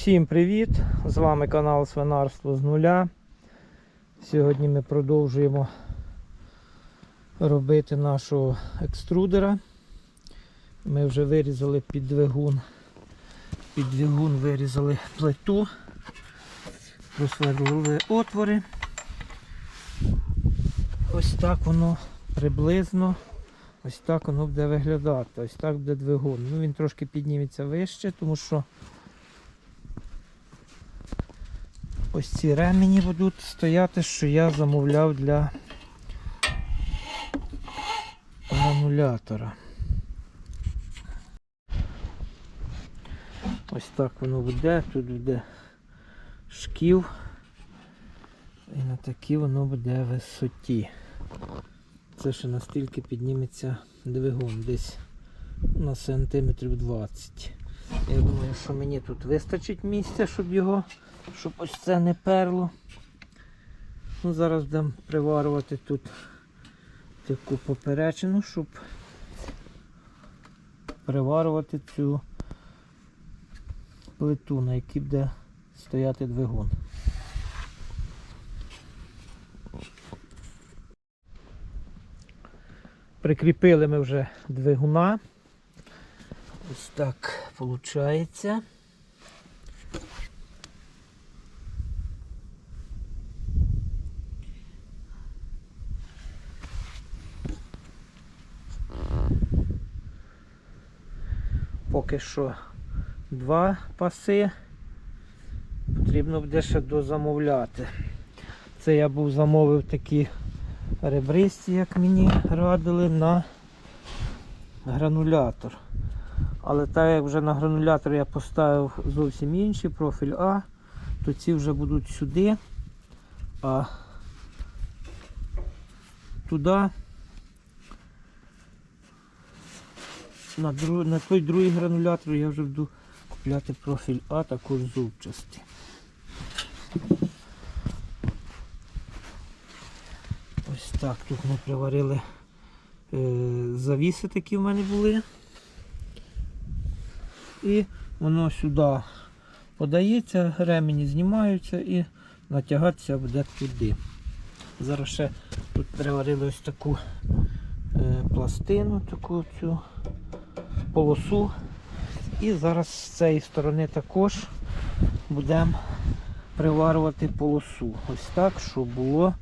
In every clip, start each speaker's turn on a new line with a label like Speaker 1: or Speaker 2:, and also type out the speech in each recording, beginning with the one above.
Speaker 1: Всім привіт! З вами канал Свинарство з нуля. Сьогодні ми продовжуємо робити нашого екструдера. Ми вже вирізали під двигун. Під двигун вирізали плиту, просверлили отвори. Ось так воно приблизно. Ось так воно буде виглядати. Ось так буде двигун. Ну він трошки підніметься вище, тому що ось ці ремені будуть стояти, що я замовляв для гранулятора. Ось так воно буде, тут буде шків. І на такій воно буде висоті. Це ще настільки підніметься двигун, десь на сантиметрів 20. Я думаю, що мені тут вистачить місця, щоб його, щоб ось це не перло. Ну, Зараз будемо приварювати тут таку поперечину, щоб приварювати цю плиту, на якій буде стояти двигун. Прикріпили ми вже двигуна. Ось так виходить. Поки що два паси. Потрібно буде ще дозамовляти. Це я був замовив такі ребристі, як мені радили, на гранулятор. Але так як вже на гранулятор я поставив зовсім інший профіль А, то ці вже будуть сюди, а туди на, друг, на той другий гранулятор я вже буду купляти профіль А, також зубчастий. Ось так тут ми приварили е, завіси такі в мене були. І воно сюди подається, ремені знімаються і натягатися буде туди. Зараз ще тут приварили ось таку е, пластину, таку цю полосу. І зараз з цієї сторони також будемо приварювати полосу. Ось так, щоб було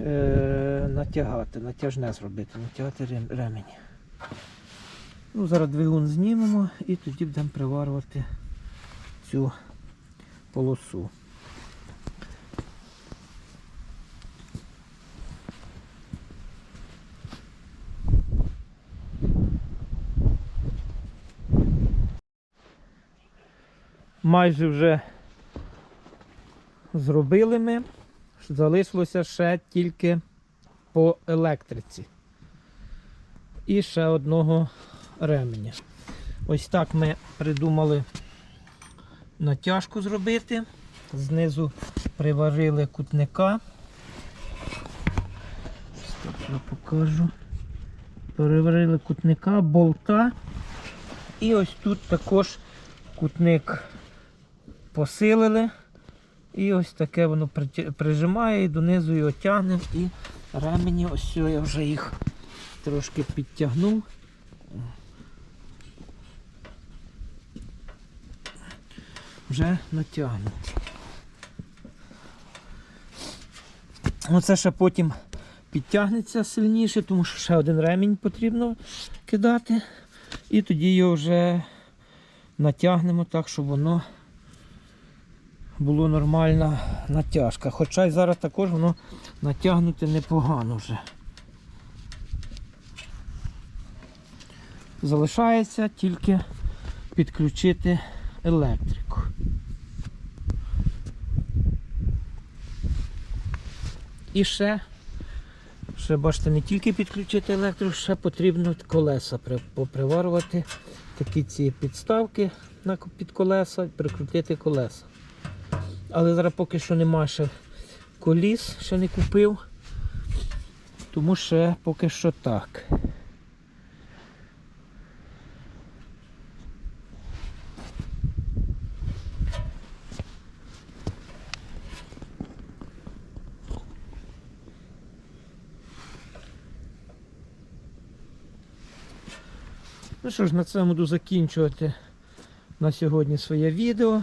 Speaker 1: е, натягати, натяжне зробити, натягати рем- ремені. Ну, зараз двигун знімемо і тоді будемо приварювати цю полосу. Майже вже зробили ми. Залишилося ще тільки по електриці. І ще одного ременя. Ось так ми придумали натяжку зробити. Знизу приварили кутника. Так я покажу. Приварили кутника, болта. І ось тут також кутник посилили. І ось таке воно прижимає і донизу його тягне. І ремені, ось я вже їх трошки підтягнув. Вже натягнуті. Оце ще потім підтягнеться сильніше, тому що ще один ремінь потрібно кидати. І тоді його вже натягнемо так, щоб воно було нормальна натяжка. Хоча й зараз також воно натягнути непогано вже. Залишається тільки підключити електрику. І ще, ще бачите, не тільки підключити електрику, ще потрібно колеса при- поприварювати такі ці підставки під колеса, прикрутити колеса. Але зараз поки що нема ще коліс, ще не купив. Тому ще поки що так. Ну що ж, на цьому буду закінчувати на сьогодні своє відео.